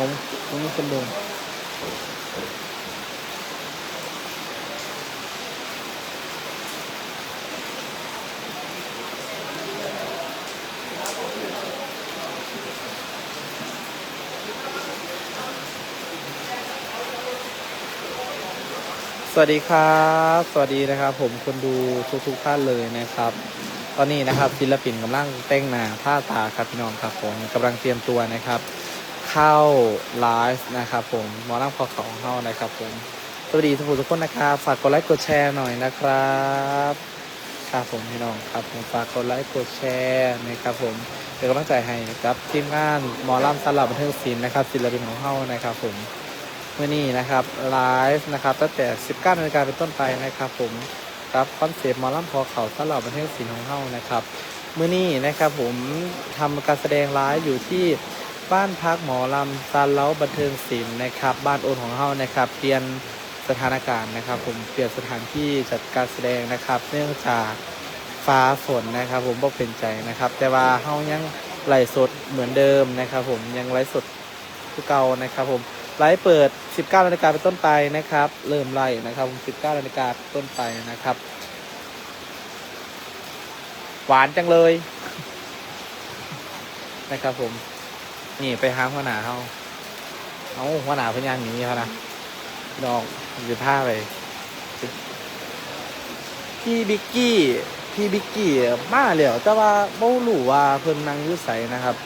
นมนมคนดงสวัสดีครับ สวัสดีนะครับ ผมคนดูทุกทุกท่านเลยนะครับ ตอนนี้นะครับศิลปินกำลังเต้งหน้าผ้าตาครับพี่น้องครับผมกำลังเตรียมตัวนะครับ เข้าไลฟ์นะครับผมหมอลำคอเขาของเข้านะครับผมสวัสดีทุกคนทุกคนนะครับฝากกดไลค์กดแชร์หน่อยนะครับครับผมพี่น้องครับผมฝากกดไลค์กดแชร์นะครับผมเป็นกำลังใจให้กับทีมงานหมอลำสลับบันเทิงศิลป์นะครับศิลปินของเข้านะครับผมเมื่อนี้นะครับไลฟ์นะครับตั้งแต่ 19นาฬิกาเป็นต้นไปนะครับผมครับคอนเซปต์หมอลำพอเขาสลับประเทศศิลป์ของเฮานะครับเมื้อนี้นะครับผมทำการแสดงไลฟ์อยู่ที่ บ้านพักหมอลำซานเล้าบันเทิงศิลป์นะครับ บ้านโอนของเฮานะครับ เปลี่ยนสถานการณ์นะครับ ผมเปลี่ยนสถานที่จัดการแสดงนะครับ เนื่องจากฟ้าฝนนะครับ ผมบ่เป็นใจนะครับ แต่ว่าเฮายังไลฟ์สดเหมือนเดิมนะครับ ผมยังไลฟ์สดคือเก่านะครับ ผมไลฟ์เปิด 19นาฬิกาเป็นต้นไปนะครับ เริ่มไล่นะครับผม19นาฬิกาเป็นต้นไปนะครับ หวานจังเลยนะครับผม นี่ไปหาหัวหน้าเขาเอาหัวหน้าพยานหนีเขานะดอกอยู่ท่าไปพี่บิกกี้พี่บิกกี้มาแล้วแต่ว่าบ่รู้ว่าเพิ่นนั่งยุ่ใสนะครับ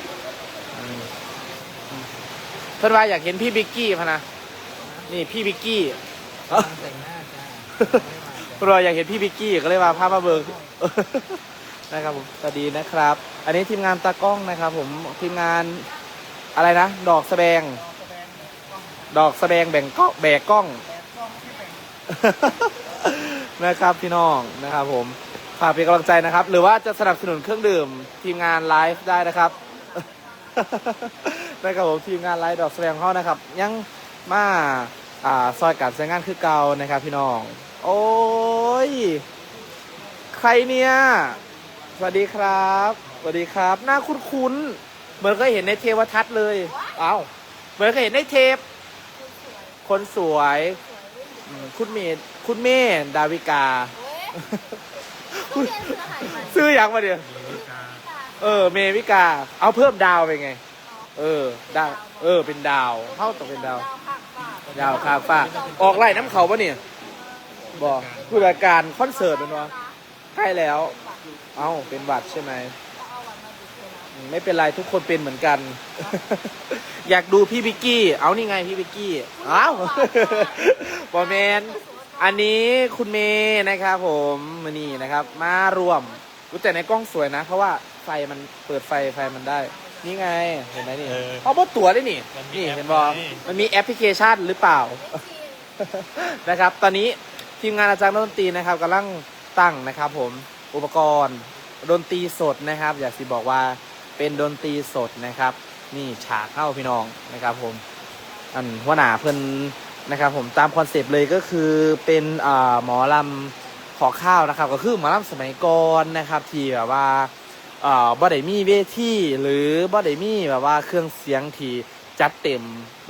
เพิ่นว่าอยากเห็นพี่บิกกี้พะนะนี่พี่บิกกี้จาเพิ่นว่าอยากเห็นพี่บิกกี้ก็เลยว่าพามาเบิกนะครับผมสวัสดีนะครับ อันนี้ทีมงานตากล้องนะครับ ผมทีมงาน อะไรนะ ดอกแสดงดอกแสดงแบ่งก็แบกกล้อง นะครับพี่น้องนะครับผมฝากเป็นกำลังใจนะครับ หรือว่าจะสนับสนุนเครื่องดื่ม ทีมงานไลฟ์ได้นะครับนะครับผมทีมงานไลฟ์ดอกแสดงของเขานะครับ ยังมาอ่าซอยการใช้งานคือเก่านะครับ พี่น้อง โอ้ย ใครเนี่ย สวัสดีครับ สวัสดีครับ หน้าคุ้นๆ เหมือนเคยเห็นในเทวทัศน์เลยเอ้าเหมือนเคยเห็นในเทป คนสวยอืมคุณเมย์คุณเมย์ดาวิกาซื้ออย่างมาเดียวเออ เมวิกา เอาเพิ่มดาวไปไง เออดาวเออ เป็นดาวเท่ากับเป็นดาว ดาวคาฟ้าออกไล่น้ำเขาปะเนี่ยบอกผู้จัดการคอนเสิร์ตเป็นวะใกล้แล้ว เอ้าเป็นหวัดใช่ไหมอืม ไม่เป็นไรทุกคนเป็นเหมือนกัน อยากดูพี่บิกกี้ เอานี่ไงพี่บิกกี้เอ้าบอแมนอันนี้คุณเมย์นะครับผมมานี่นะครับมารวมรู้แต่ในกล้องสวยนะ เพราะว่าไฟมันเปิดไฟไฟมันได้ นี่ไงเห็นไหมนี่เออเอาบดตัวได้นี่มันมีนี่แอปเห็นบอไง มันมีแอปพลิเคชันหรือเปล่า นะครับ ตอนนี้ทีมงานอาจารย์ดนตรีนะครับกำลังตั้งนะครับ ผมอุปกรณ์ดนตรีสดนะครับ อยากสิบอกว่า เป็นดนตรีสดนะครับ นี่ฉากเข้าพี่น้องนะครับผมอันหัวหน้าเพิ่นนะครับผมตามคอนเซปต์เลยก็คือเป็นหมอลำขอข้าวนะครับ ก็คือหมอลำสมัยก่อนนะครับ ที่แบบว่าอ่าบ่ได้มีเวทีหรือบ่ได้มีแบบว่าเครื่องเสียงที่จัดเต็ม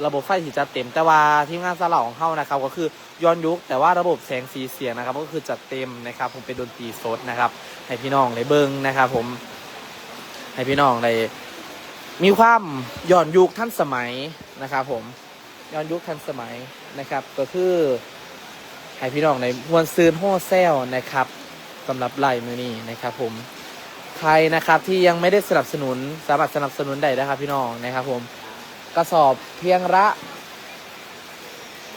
ระบบไฟที่จัดเต็ม แต่ว่าทีมงานสลาของเขานะครับ ก็คือย้อนยุคแต่ว่าระบบแสงสีเสียงนะครับ ก็คือจัดเต็มนะครับ ผมเป็นดนตรีสดนะครับ ให้พี่น้องได้เบิ้งนะครับ ผม ให้พี่น้องได้มีความย้อนยุคท่านสมัยนะครับผมย้อนยุคทันสมัยนะครับ ก็คือให้พี่น้องในมวลซืนโฮเซลนะครับสำหรับไล่มือนี้นะครับ ผมใครนะครับที่ยังไม่ได้สนับสนุนสามารถสนับสนุนได้นะครับ พี่น้องนะครับ ผมกระสอบเพียงละ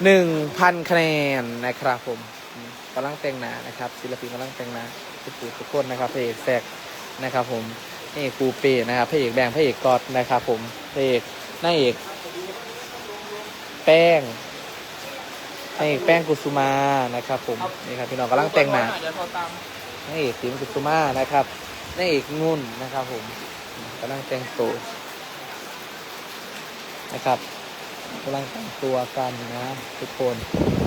หนึ่งพันคะแนนนะครับ ผมกำลังแต่งหนานะครับศิลปินกำลังแต่งหนาทุกผู้ทุกคนนะครับเอกแซกนะครับ ผม เอกปูเป้นะครับพระเอกแบงค์พระเอกกอดนะครับผมพระเอกนางเอกแป้งให้แป้งกุสุมานะครับผมนี่ครับพี่น้องกำลังแต่งหน้าให้เอกติ๋มกุสุมานะครับให้เอกงุ่นนะครับผมกำลังแต่งตัวนะครับกำลังแต่งตัวกันนะทุกคน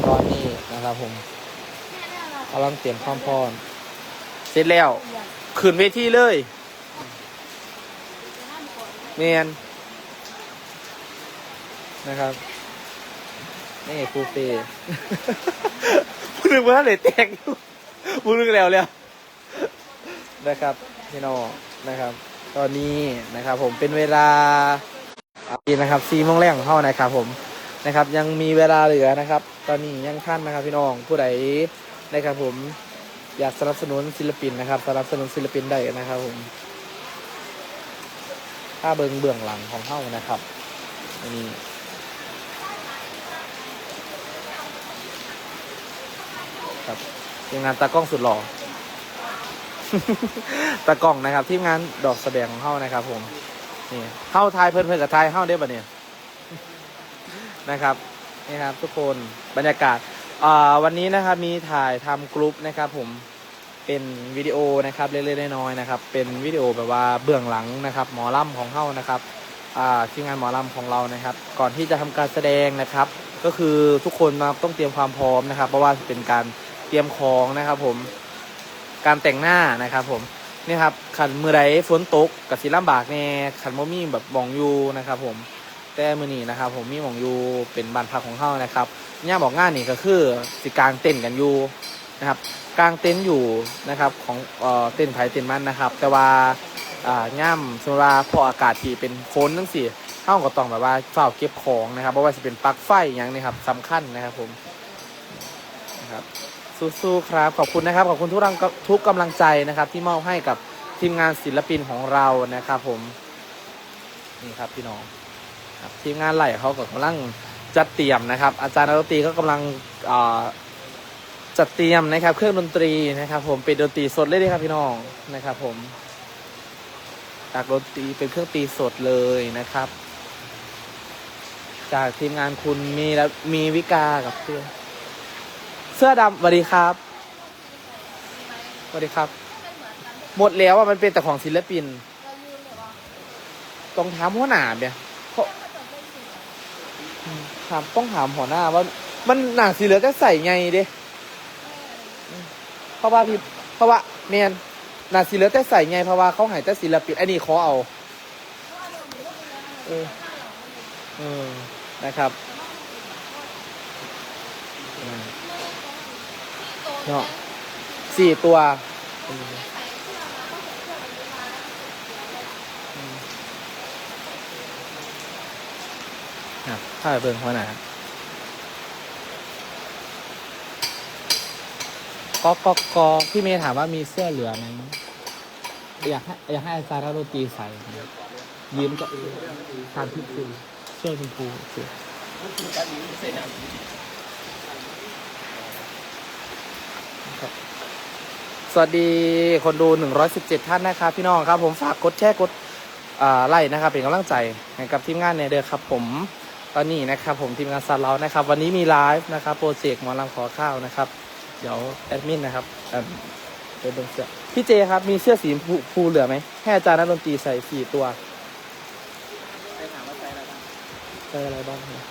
ตอนนี้นะครับผมกำลังเตรียมความพร้อมเสร็จแล้วขึ้นเวทีเลย เมียนนะครับ นี่ครูเฟย์พูดถึงว่าไหนแตกอยู่พูดถึงแล้วแล้วนะครับพี่น้องนะครับ ตอนนี้นะครับ ผมเป็นเวลาอ่านะครับสี่โมงแรกของเขานะครับ ผมนะครับ ยังมีเวลาเหลือนะครับ ตอนนี้ยังท่านนะครับ พี่น้องผู้ใดนะครับ ผมอยากสนับสนุนศิลปินนะครับ สนับสนุนศิลปินได้นะครับ ผม ถ้าเบิงเบื้องหลังของเขานะครับนนี้ครับทีมงานตากล้องสุดหล่อตากล้องนะครับทีมงานดอกแสดงของเฮานะครับ ผมนี่เฮาทายเพิ่นเพิ่นกับทายเฮาได้ปะเนี่ยนะครับนี่ครับทุกคนบรรยากาศอ่าวันนี้นะครับมีถ่ายทำกรุ๊ปนะครับผม เป็นวิดีโอนะครับเล็กๆน้อยๆนะครับ เป็นวิดีโอแบบว่าเบื้องหลังนะครับ หมอลำของเฮานะครับทีมงานหมอลำของเรานะครับ ก่อนที่จะทำการแสดงนะครับ ก็คือทุกคนมาต้องเตรียมความพร้อมนะครับ เพราะว่าเป็นการเตรียมของนะครับ ผมการแต่งหน้านะครับ ผมนี่ครับขันมือใดฝนตกกับสีลำบากแน่ขันโมมี่แบบบองอยูนะครับ ผมแต่มือนี้นะครับ ผมมีหมองอยูเป็นบ้านพักของเฮานะครับย่าบอกง่ายนี่ก็คือสิกลางเต้นกันอยู่ นะครับกลางเต็นท์อยู่นะครับของเต้นท์ไผ่เต้นท์มันนะครับ แต่ว่าอ่าย่ำสมมติว่าพออากาศที่เป็นฝนทั้งสี่เท่าก็ต้องแบบว่าเฝ้าเก็บของนะครับเพราะว่าจะเป็นปลั๊กไฟอย่างนี้ครับสำคัญนะครับผมนะครับสู้ๆครับขอบคุณนะครับขอบคุณทุกรังทุกกำลังใจนะครับ ที่มอบให้กับทีมงานศิลปินของเรานะครับ ผมนี่ครับพี่น้องทีมงานไหลเขาก็กำลังจัดเตรียมนะครับ อาจารย์นักดนตรีก็กำลังอ จัดเตรียมนะครับ เครื่องดนตรีนะครับผมเป็นดนตรีสดเลยนะครับพี่น้องนะครับ ผมจากดนตรีเป็นเครื่องตีสดเลยนะครับ จากทีมงานคุณมีแล้วมีวิกากับเสื้อเสื้อดำสวัสดีครับสวัสดีครับ หมดแล้วอะมันเป็นแต่ของศิลปินต้องถามหัวหน้าเนี่ยเพราะถามต้องถามหัวหน้าว่า มันหนังสีเหลือก็ใส่ไงเด้ เพราะว่าพี่เพราะว่าเมียนนังสีเหลือแต่ใส่ไงเพราะว่าเขาหายแต่ศิลปินอันนี้ขอเอาเออเออนะครับเนาะสี่ตัวครับถ้าเบิ่งหัวหน้า ก็ก็ก็พี่เมย์ถามว่ามีเสื้อเหลือไหมอยากให้อยากให้อาจารย์รัตนตรีใส่ครับยืมก็ตามที่คือเสื้อชมพูโอเคครับสวัสดีคนดู 117 ท่านนะครับ พี่น้องครับ ผมฝากกดแชร์กดไลค์นะครับ เป็นกำลังใจให้กับทีมงานในเดือครับ ผมตอนนี้นะครับ ผมทีมงานซาร์เรานะครับ วันนี้มีไลฟ์นะครับโปรเจกต์หมอลำขอข้าวนะครับ เดี๋ยวแอดมินนะครับเอิ่มเดี๋ยวเบิ่งเสื้อพี่เจครับมีเสื้อสีชมพูพูเหลือไหมให้อาจารย์นักดนตรีใส่สี่ตัวใส่อะไรบ้างครับ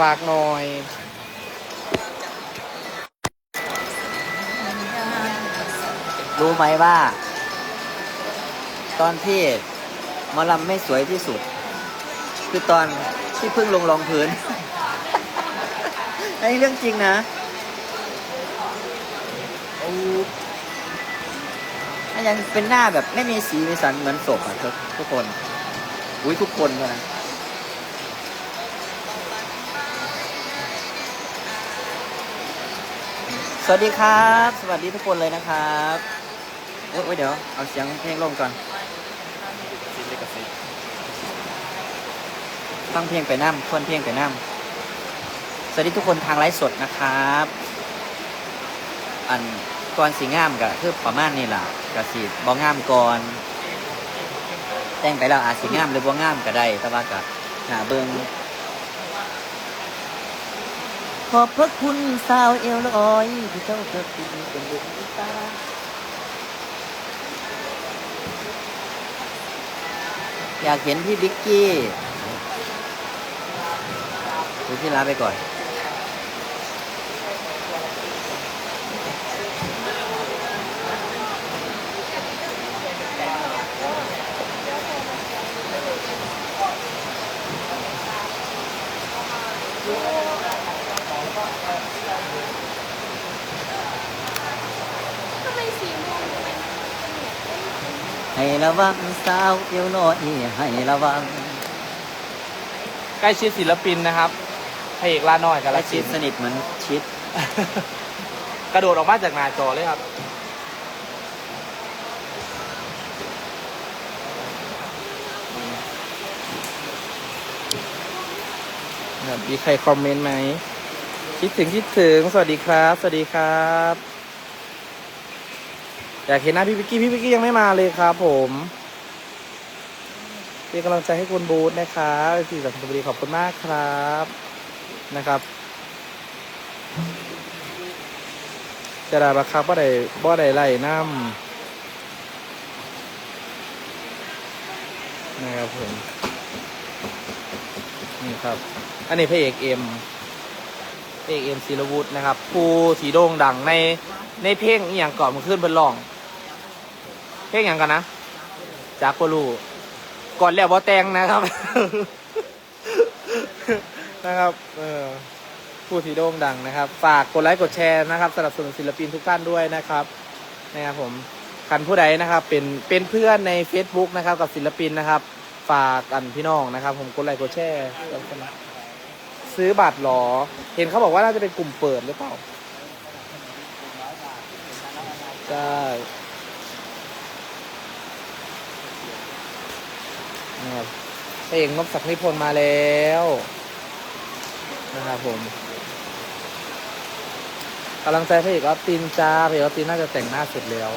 ฝากหน่อย รู้ไหมว่า ตอนที่ห มอลำไม่สวยที่สุด คือตอนที่เพิ่งลงรองพื้นอันนี้เรื่องจริงนะอ้อันยังเป็นหน้าแบบไม่มีสีมีสันเหมือนศพอะทุกทุกคน อุ้ยทุกคนเลยนะสวัสดีครับ สวัสดีทุกคนเลยนะครับโอ้ยเดี๋ยว เอาเสียงเพลงลงก่อน ฟังเพลงไปน้ำคนเพลงไปน้ำสวัสดีทุกคนทางไลฟ์สดนะครับ อันก่อนสีงามก็คือประมาณนี้ล่ะก็สีบองามก่อน แต่งไปแล้วอาจสีงามหรือบ่งามก็ได้แต่ว่าก็หาเบิงขอบพระคุณสาวเอวลอยที่เจ้าเกิดปีเป็นดวงตา อยากเห็นพี่บิ๊กกี้ดูพี่ลาไปก่อน ให้ระวัง สาวเอวน้อยให้ระวังใกล้ชิดศิลปินนะครับพระเอกลาน้อยกับและลาชิชิดดสนิทเหมือนชิด กระโดดออกมาจากหน้าจอเลยครับมีใครคอมเมนต์ไหม คิดถึงคิดถึง สวัสดีครับ สวัสดีครับ อยากเห็นหน้าพี่พิกกี้ พี่พิกกี้ยังไม่มาเลยครับผม เป็นกำลังใจให้คุณบูธนะครับพี่สัมพันธ์บุรีขอบคุณมากครับนะครับจะได้บักคับบ่ได้บ่ได้ไล่น้ำนะครับผมนี่ครับ อันนี้พระเอกเอ็มพระเอกเอ็มศิลวุฒินะครับ ผู้สีโด่งดังในในเพลงอหย่างก่อนมันขึ้นเป็นรอง เพลงอย่างกันนะจากโกลู ก่อนแล้วบ่แต่งนะครับ นะครับ เออผู้ที่โด่งดังนะครับ ฝากกดไลค์กดแชร์นะครับสนับสนุนศิลปินทุกท่านด้วยนะครับนะครับผมคันผู้ใดนะครับ เป็นเป็นเพื่อนใน Facebook นะครับ กับศิลปินนะครับ ฝากกันพี่น้องนะครับ ผมกดไลค์กดแชร์ซื้อบัตรหรอ เห็นเขาบอกว่าน่าจะเป็นกลุ่มเปิดหรือเปล่าใช่ นะครับพระเอกนพศักดิ์นิพนธ์มาแล้วนะครับผมกำลังใจพระเอกออฟตินจ้าพระเอกออฟตินน่าจะแต่งหน้าเสร็จแล้ว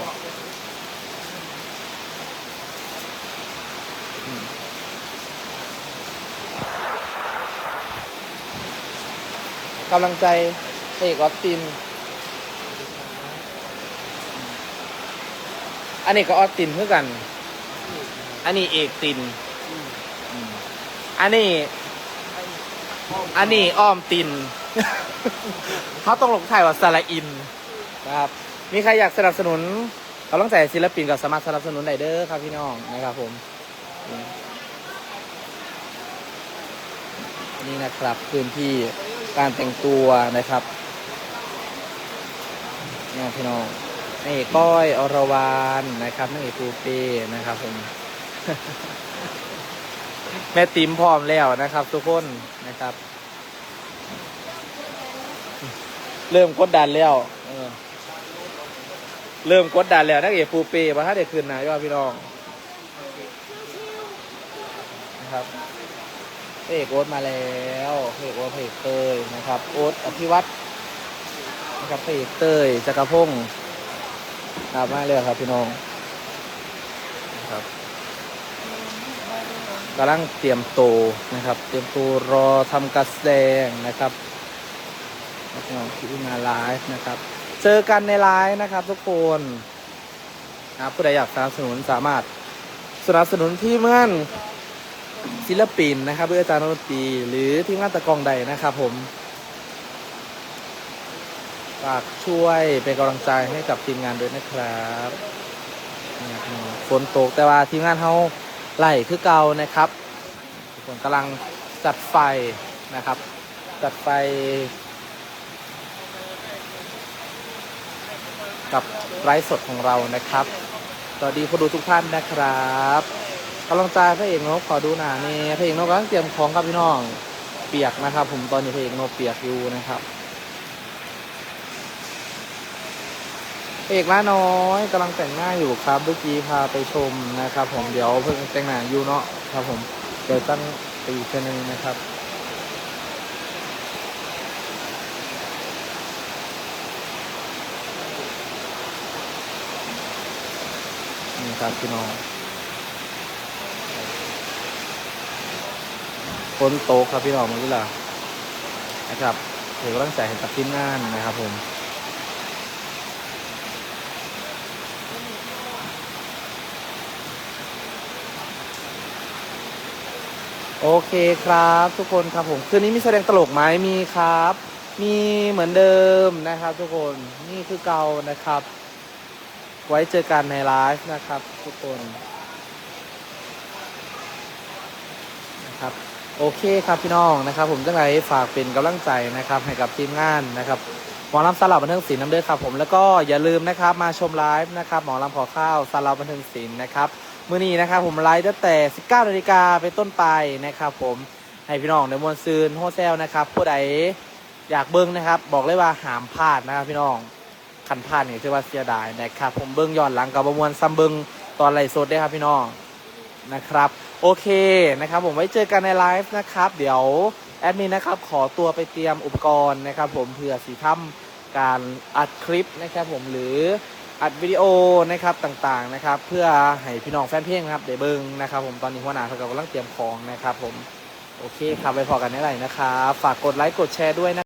กำลังใจพระเอกออติน อันนี้ก็ออตินเพื่อกัน อันนี้เอกติน อันนี้ อันนี้อ้อมติน เขาต้องลงท้ายว่าสระอินนะครับ มีใครอยากสนับสนุนกำลังใจศิลปินก็สามารถสนับสนุนได้เด้อครับพี่น้องนะครับผม นี่นะครับพื้นที่การแต่งตัวนะครับนี่พี่น้องนางเอกก้อยอรวานนะครับนางเอกปูเป้นะครับผม แม่ติ๋มพร้อมแล้วนะครับ ทุกคนนะครับ เริ่มกดดันแล้วเออเริ่มกดดันแล้วนักเอกปูเป้มาถ้าเด็กคืนนะยอดพี่น้องนะครับเอกโอ๊ตมาแล้วเอกโอ๊ตเอกเตยนะครับ โอ๊ตอภิวัตนะครับเอกเตยจักรพงศ์ครับมาเลยครับพี่น้องครับ กำลังเตรียมโตวนะครับ เตรียมตัวรอทำการแสดงนะครับน้องที่มาไลฟ์นะครับ เจอกันในไลฟ์นะครับ ทุกคนนะครับผู้ใดอยากสนับสนุนสามารถสนับสนุนที่เมื่อนศิลปินนะครับเพื่ออาจารย์ดนตรีหรือที่งานตะกองใดนะครับ ผมฝากช่วยเป็นกำลังใจให้กับทีมงานด้วยนะครับนี่ครับฝนตกแต่ว่าทีมงานเขา ไล่คือเก่านะครับทุกำลังจัดไฟนะครับ จัดไฟ กับไลฟ์สดของเรานะครับสวัสดีคนดูทุกท่านนะครับกำลังใจพระเอกนกขอดูหนานี่พระเอกนกกำลังเตรียมของครับพี่น้องเปียกนะครับ ผมตอนนี้พระเอกนกเปียกอยู่นะครับพระ เอกล้าน้อยกำลังแต่งหน้าอยู่ครับเมื่อกี้พาไปชมนะครับ ผมเดี๋ยวเพิ่งแต่งหน้าอยู่เนาะครับ ผมเดี๋ยวตั้งไปอีกเช่นนึงนะครับนี่ครับพี่น้องฝนโตครับพี่น้องมื่อกี้ล่ะนะครับถือกำลังใจให้กับทีมงานนะครับ ผม โอเคครับ ทุกคนครับผมคืนนี้มีแสดงตลกไหมมีครับ มีเหมือนเดิมนะครับ ทุกคนนี่คือเกานะครับ ไว้เจอกันในไลฟ์นะครับ ทุกคนนะครับโอเคครับพี่น้องนะครับ ผมจังไรฝากเป็นกำลังใจนะครับ ให้กับทีมงานนะครับหมอลำสลับบันเทิงศิลป์น้ำเด้อครับผมแล้วก็อย่าลืมนะครับมาชมไลฟ์นะครับหมอลำขอข้าวสลับบันเทิงศิลป์นะครับ มื้อนี้นะครับผมไลฟ์ตั้งแต่ 19นาฬิกาเป็นต้นไปนะครับผมให้พี่น้องในมวลซืนโฮเซลนะครับผู้ใดอยากเบิ้งนะครับ บอกเลยว่าหามพลาดนะครับพี่น้องคันพลาดนี่ถือว่าเสียดายนะครับผมเบิ้งย้อนหลังกับประมวลซัมเบิ้งตอนไลฟ์สดได้ครับพี่น้องนะครับโอเคนะครับผมไว้เจอกันในไลฟ์นะครับ เดี๋ยวแอดมินนะครับขอตัวไปเตรียมอุปกรณ์นะครับ ผมเผื่อสีทำการอัดคลิปนะครับผมหรือ อัดวิดีโอนะครับต่างๆนะครับ เพื่อให้พี่น้องแฟนเพลงนครับเดเบิ้งนะครับผมตอนนี้หัวหน้าเขากำลังเตรียมของนะครับผมโอเคครับไปพอกันได้เลยนะครับ ฝากกดไลค์กดแชร์ด้วยนะ